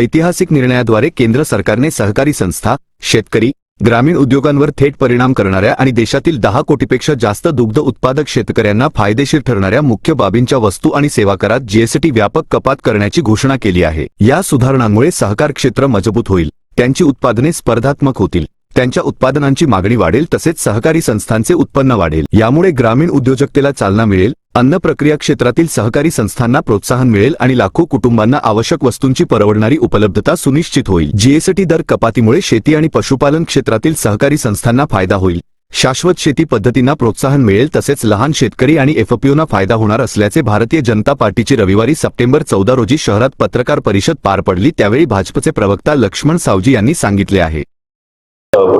ऐतिहासिक निर्णयाद्वारे केंद्र सरकारने सहकारी संस्था शेतकरी ग्रामीण उद्योगांवर थेट परिणाम करणाऱ्या आणि देशातील दहा कोटीपेक्षा जास्त दुग्ध उत्पादक शेतकऱ्यांना फायदेशीर ठरणाऱ्या मुख्य बाबींच्या वस्तू आणि सेवा करात जीएसटी व्यापक कपात करण्याची घोषणा केली आहे. या सुधारणांमुळे सहकार क्षेत्र मजबूत होईल त्यांची उत्पादने स्पर्धात्मक होतील त्यांच्या उत्पादनांची मागणी वाढेल तसेच सहकारी संस्थांचे उत्पन्न वाढेल. यामुळे ग्रामीण उद्योजकतेला चालना मिळेल अन्न प्रक्रिया क्षेत्रातील सहकारी संस्थांना प्रोत्साहन मिळेल आणि लाखो कुटुंबांना आवश्यक वस्तूंची परवडणारी उपलब्धता सुनिश्चित होईल. जीएसटी दर कपातीमुळे शेती आणि पशुपालन क्षेत्रातील सहकारी संस्थांना फायदा होईल. शाश्वत शेती पद्धतींना प्रोत्साहन मिळेल तसेच लहान शेतकरी आणि एफपीओना फायदा होणार असल्याचे भारतीय जनता पार्टीची रविवारी सप्टेंबर चौदा रोजी शहरात पत्रकार परिषद पार पडली. त्यावेळी भाजपचे प्रवक्ता लक्ष्मण सावजी यांनी सांगितले आहे.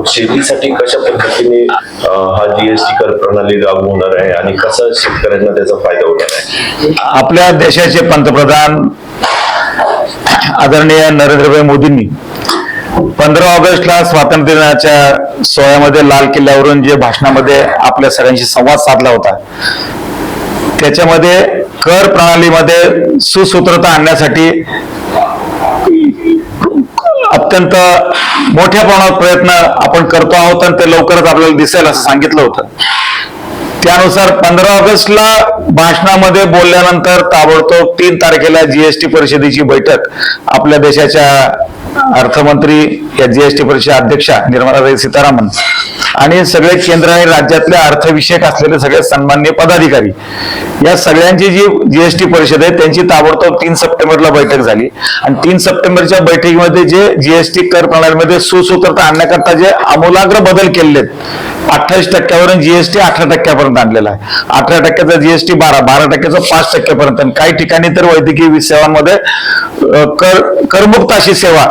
शेतीसाठी कशा पद्धतीने हा जीएसटी कर प्रणाली लागू होणार आहे आणि कसा शेतकऱ्यांना त्याचा फायदा होणार आहे? आपल्या देशाचे पंतप्रधान आदरणीय नरेंद्रभाई मोदींनी पंधरा ऑगस्टला स्वातंत्र्य दिनाच्या सोहळ्यामध्ये लाल किल्ल्यावरून जे भाषणामध्ये आपल्या सगळ्यांशी संवाद साधला होता त्याच्यामध्ये कर प्रणालीमध्ये सुसूत्रता आणण्यासाठी अत्यंत मोठ्या प्रमाणात प्रयत्न आपण करतो आहोत आणि ते लवकरच आपल्याला दिसेल असं सांगितलं होतं. त्यानुसार पंधरा ऑगस्टला भाषणामध्ये बोलल्यानंतर ताबडतोब तीन तारखेला जीएसटी परिषदेची बैठक आपल्या देशाच्या अर्थमंत्री या जीएसटी परिषद अध्यक्षा निर्मला सीतारामन आणि सगळे केंद्र आणि राज्यातले अर्थविषयक असलेले सगळे सन्मान्य पदाधिकारी. या सगळ्यांची जी जीएसटी परिषद आहे त्यांची ताबडतोब तीन सप्टेंबरला बैठक झाली. आणि तीन सप्टेंबरच्या बैठकीमध्ये जे जीएसटी कर प्रणालीमध्ये सुसूत्रता आणण्याकरता जे आमूलाग्र बदल केलेले आहेत अठ्ठावीस टक्क्यावरून जीएसटी अठरा टक्क्यापर्यंत आणलेला आहे. अठरा टक्क्याचा जीएसटी बारा बारा टक्क्याचा पाच टक्क्यापर्यंत काही ठिकाणी तर वैद्यकीय सेवांमध्ये कर करमुक्त अशी सेवा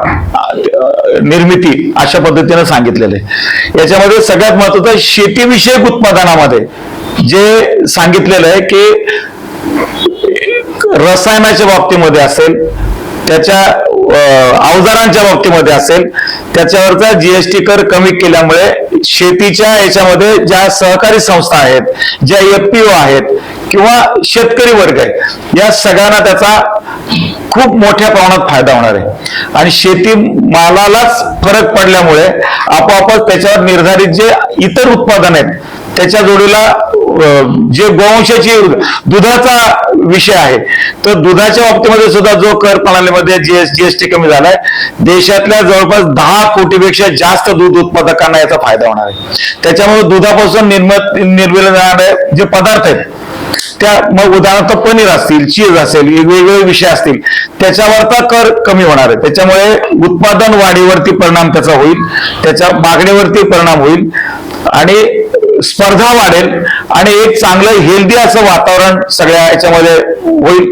निर्मिती अशा पद्धतीनं सांगितलेलं आहे. याच्यामध्ये सगळ्यात महत्वाचं शेतीविषयक उत्पादनामध्ये जे सांगितलेलं आहे की रसायनाच्या बाबतीमध्ये असेल त्याच्या अवजारांच्या बाबतीमध्ये असेल त्याच्यावरचा जीएसटी कर कमी केल्यामुळे शेतीच्या याच्यामध्ये ज्या सहकारी संस्था आहेत ज्या एफपीओ आहेत किंवा शेतकरी वर्ग आहे या सगळ्यांना त्याचा खूप मोठ्या प्रमाणात फायदा होणार आहे. आणि शेती मालालाच फरक पडल्यामुळे आपोआपच त्याच्यावर निर्धारित जे इतर उत्पादन आहेत त्याच्या जोडीला जे गोवंशाची दुधाचा विषय आहे तर दुधाच्या बाबतीमध्ये सुद्धा जो कर प्रणालीमध्ये जीएस जीएसटी कमी झालाय देशातल्या जवळपास दहा कोटीपेक्षा जास्त दूध उत्पादकांना याचा फायदा होणार आहे. त्याच्यामुळे दुधापासून निर्मित निर्मिले जाणारे जे पदार्थ आहेत त्या मग उदाहरणार्थ पनीर असतील चीज असेल वेगवेगळे विषय असतील त्याच्यावरचा कर कमी होणार आहे. त्याच्यामुळे उत्पादन वाढीवरती परिणाम त्याचा होईल त्याच्या मागणीवरती परिणाम होईल आणि स्पर्धा वाढेल आणि एक चांगलं हेल्दी असं वातावरण सगळ्या याच्यामध्ये होईल.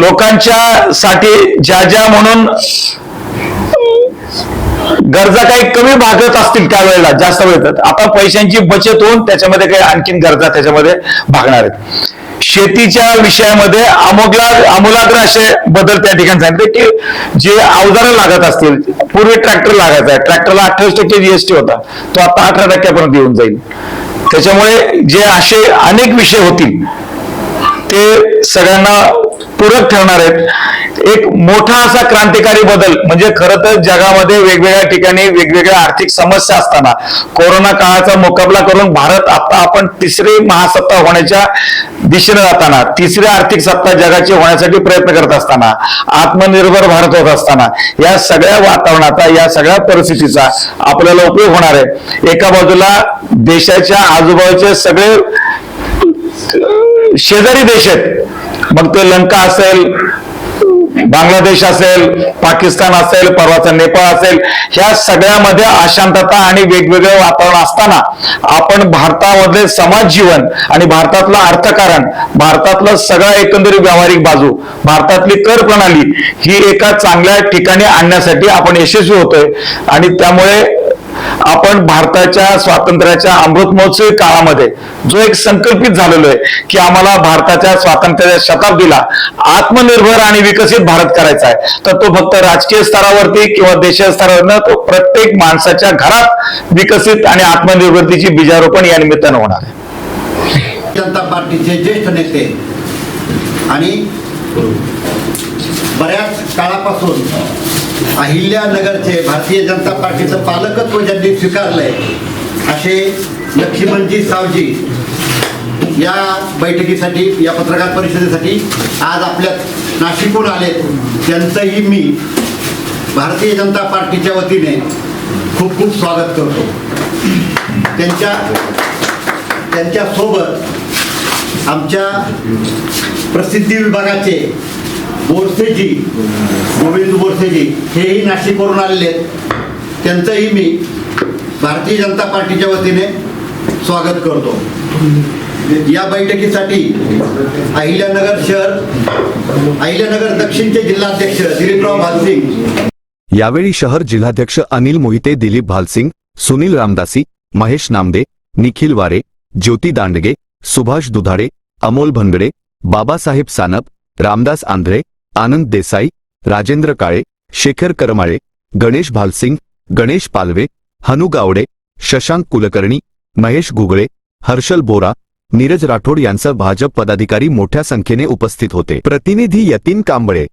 लोकांच्या साठी ज्या ज्या म्हणून गरजा काही कमी भागत असतील त्यावेळेला जास्त मिळतात आता पैशांची बचत होऊन त्याच्यामध्ये काही आणखीन गरजा त्याच्यामध्ये भागणार आहेत. शेतीच्या विषयामध्ये अमोगला आमूलाग्र असे बदल त्या ठिकाणी सांगितले की जे अवजारं लागत असतील पूर्वी ट्रॅक्टर लागायचा आहे. ट्रॅक्टरला अठ्ठावीस टक्के जीएसटी होता. तो आता अठरा टक्क्यापर्यंत येऊन जाईल. त्याच्यामुळे जे असे अनेक विषय होतील ते सगळ्यांना पूरक ठरणार आहेत. एक मोठा असा क्रांतिकारी बदल म्हणजे खरं तर जगामध्ये वेगवेगळ्या ठिकाणी वेगवेगळ्या आर्थिक समस्या असताना कोरोना काळाचा मुकाबला करून भारत आता आपण तिसरी महासत्ता होण्याच्या दिशेने जाताना तिसरी आर्थिक सत्ता जगाची होण्यासाठी प्रयत्न करत असताना आत्मनिर्भर भारत होत असताना या सगळ्या वातावरणाचा या सगळ्या परिस्थितीचा आपल्याला उपयोग होणार आहे. एका बाजूला देशाच्या आजूबाजूचे सगळे शेजारी देश आहेत. मग ते लंका असेल बांगलादेश असेल पाकिस्तान असेल परवाचा नेपाळ असेल ह्या सगळ्यामध्ये अशांतता आणि वेगवेगळे वातावरण असताना आपण भारतामधले समाज जीवन आणि भारतातलं अर्थकारण भारतातलं सगळं एकंदरीत व्यावहारिक बाजू भारतातली कर प्रणाली ही एका चांगल्या ठिकाणी आणण्यासाठी आपण यशस्वी होतोय. आणि त्यामुळे आपण भारताच्या स्वातंत्र्याच्या अमृत महोत्सवी काळामध्ये जो एक संकल्पित झालेलो आहे की आम्हाला भारताच्या स्वातंत्र्याच्या शताब्दीला आत्मनिर्भर आणि विकसित भारत करायचा आहे तर तो फक्त राजकीय स्तरावरती किंवा देशीय स्तरावर तो प्रत्येक माणसाच्या घरात विकसित आणि आत्मनिर्भरतेची बीजारोपण या निमित्तानं होणार आहे. जनता पार्टीचे ज्येष्ठ नेते आणि बऱ्याच काळापासून अहिल्यानगरचे भारतीय जनता पार्टीचं पालकत्व ज्यांनी स्वीकारलंय असे लक्ष्मणजी सावजी या बैठकीसाठी या पत्रकार परिषदेसाठी आज आपल्या नाशिकहून आले त्यांचंही मी भारतीय जनता पार्टीच्या वतीने खूप खूप स्वागत करतो. त्यांच्या त्यांच्यासोबत आमच्या प्रसिद्धी विभागाचे बोरसेजी गोविंद बोरसेजी हेही नाशिकवरून आलेले आहेत. त्यांचंही मी भारतीय जनता पार्टीच्या वतीने स्वागत करतो. या बैठकीसाठी अहिल्यानगर शहर अहिल्यानगर दक्षिणचे जिल्हाध्यक्ष दिलीपराव भालसिंग यावेळी शहर जिल्हाध्यक्ष अनिल मोहिते दिलीप भालसिंग सुनील रामदासी महेश नामदे निखिल वारे ज्योती दांडगे सुभाष दुधाडे अमोल भंगडे बाबासाहेब सानप रामदास आंध्रे आनंद देसाई राजेंद्र काळे शेखर करमाळे गणेश भालसिंग गणेश पालवे हनु गावडे शशांक कुलकर्णी महेश घुगळे हर्षल बोरा नीरज राठोड यांसह भाजप पदाधिकारी मोठ्या संख्येने उपस्थित होते. प्रतिनिधी यतीन कांबळे